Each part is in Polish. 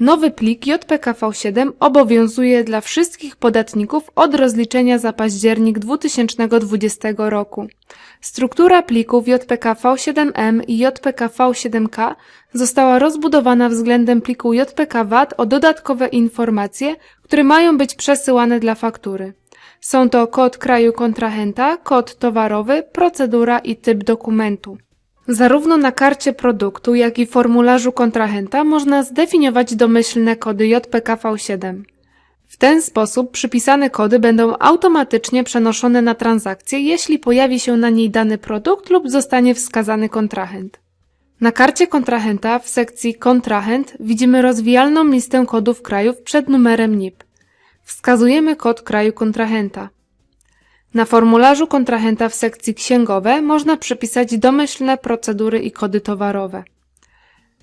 Nowy plik JPKV7 obowiązuje dla wszystkich podatników od rozliczenia za październik 2020 roku. Struktura plików JPKV7M i JPKV7K została rozbudowana względem pliku JPK-VAT o dodatkowe informacje, które mają być przesyłane dla faktury. Są to kod kraju kontrahenta, kod towarowy, procedura i typ dokumentu. Zarówno na karcie produktu, jak i formularzu kontrahenta można zdefiniować domyślne kody JPKV7. W ten sposób przypisane kody będą automatycznie przenoszone na transakcję, jeśli pojawi się na niej dany produkt lub zostanie wskazany kontrahent. Na karcie kontrahenta w sekcji Kontrahent widzimy rozwijalną listę kodów krajów przed numerem NIP. Wskazujemy kod kraju kontrahenta. Na formularzu kontrahenta w sekcji Księgowe można przypisać domyślne procedury i kody towarowe.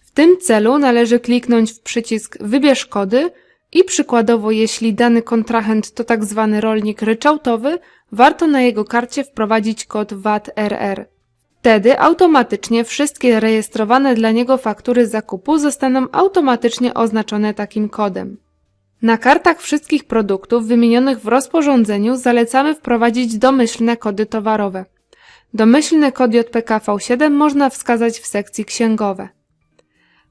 W tym celu należy kliknąć w przycisk Wybierz kody i przykładowo jeśli dany kontrahent to tzw. rolnik ryczałtowy, warto na jego karcie wprowadzić kod VAT-RR. Wtedy automatycznie wszystkie rejestrowane dla niego faktury zakupu zostaną automatycznie oznaczone takim kodem. Na kartach wszystkich produktów wymienionych w rozporządzeniu zalecamy wprowadzić domyślne kody towarowe. Domyślny kod JPKV7 można wskazać w sekcji księgowe.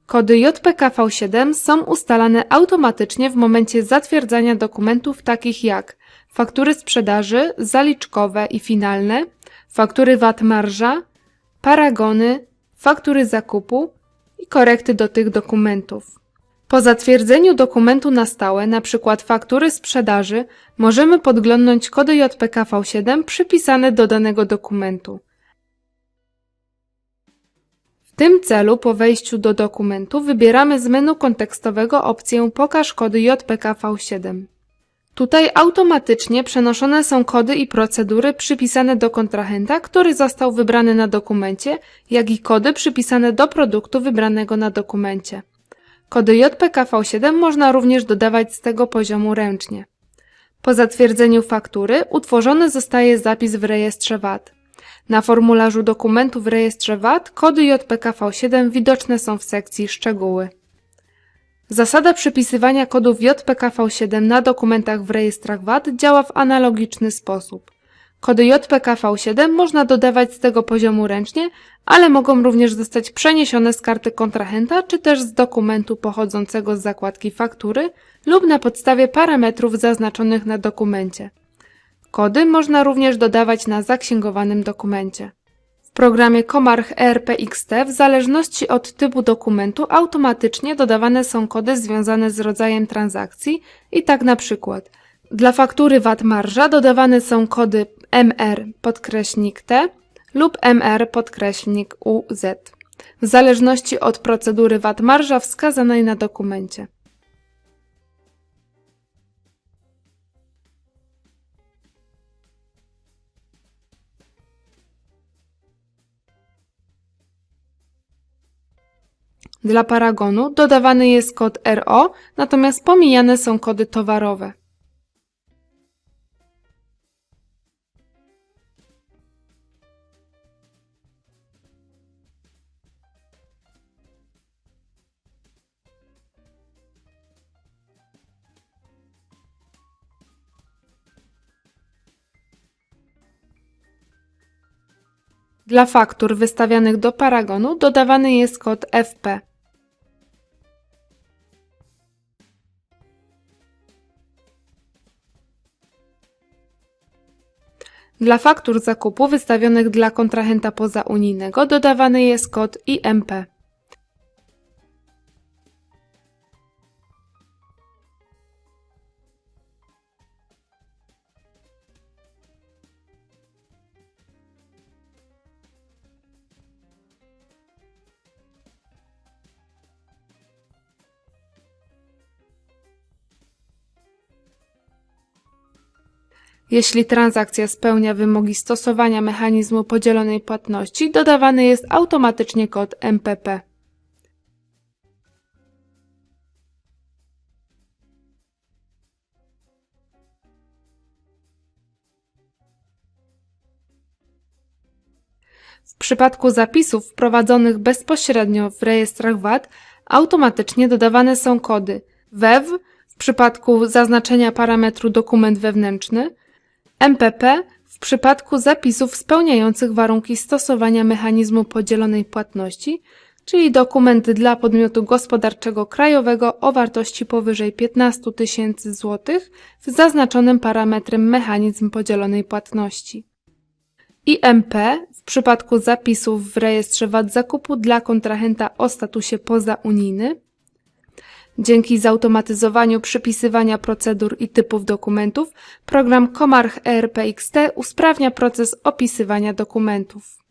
Kody JPKV7 są ustalane automatycznie w momencie zatwierdzania dokumentów takich jak faktury sprzedaży, zaliczkowe i finalne, faktury VAT marża, paragony, faktury zakupu i korekty do tych dokumentów. Po zatwierdzeniu dokumentu na stałe, np. faktury sprzedaży, możemy podglądnąć kody JPKV7 przypisane do danego dokumentu. W tym celu po wejściu do dokumentu wybieramy z menu kontekstowego opcję Pokaż kody JPKV7. Tutaj automatycznie przenoszone są kody i procedury przypisane do kontrahenta, który został wybrany na dokumencie, jak i kody przypisane do produktu wybranego na dokumencie. Kody JPKV7 można również dodawać z tego poziomu ręcznie. Po zatwierdzeniu faktury utworzony zostaje zapis w rejestrze VAT. Na formularzu dokumentu w rejestrze VAT kody JPKV7 widoczne są w sekcji Szczegóły. Zasada przypisywania kodów JPKV7 na dokumentach w rejestrach VAT działa w analogiczny sposób. Kody JPKV7 można dodawać z tego poziomu ręcznie, ale mogą również zostać przeniesione z karty kontrahenta czy też z dokumentu pochodzącego z zakładki faktury lub na podstawie parametrów zaznaczonych na dokumencie. Kody można również dodawać na zaksięgowanym dokumencie. W programie Comarch ERP-XT w zależności od typu dokumentu automatycznie dodawane są kody związane z rodzajem transakcji i tak na przykład dla faktury VAT marża dodawane są kody MR podkreśnik T lub MR podkreśnik UZ w zależności od procedury VAT marża wskazanej na dokumencie. Dla paragonu dodawany jest kod RO, natomiast pomijane są kody towarowe. Dla faktur wystawianych do paragonu dodawany jest kod FP. Dla faktur zakupu wystawionych dla kontrahenta pozaunijnego dodawany jest kod IMP. Jeśli transakcja spełnia wymogi stosowania mechanizmu podzielonej płatności, dodawany jest automatycznie kod MPP. W przypadku zapisów wprowadzonych bezpośrednio w rejestrach VAT automatycznie dodawane są kody WEW w przypadku zaznaczenia parametru dokument wewnętrzny, MPP w przypadku zapisów spełniających warunki stosowania mechanizmu podzielonej płatności, czyli dokument dla podmiotu gospodarczego krajowego o wartości powyżej 15 tysięcy złotych z zaznaczonym parametrem mechanizm podzielonej płatności. IMP w przypadku zapisów w rejestrze VAT zakupu dla kontrahenta o statusie pozaunijny. Dzięki zautomatyzowaniu przypisywania procedur i typów dokumentów, program Comarch ERPXT usprawnia proces opisywania dokumentów.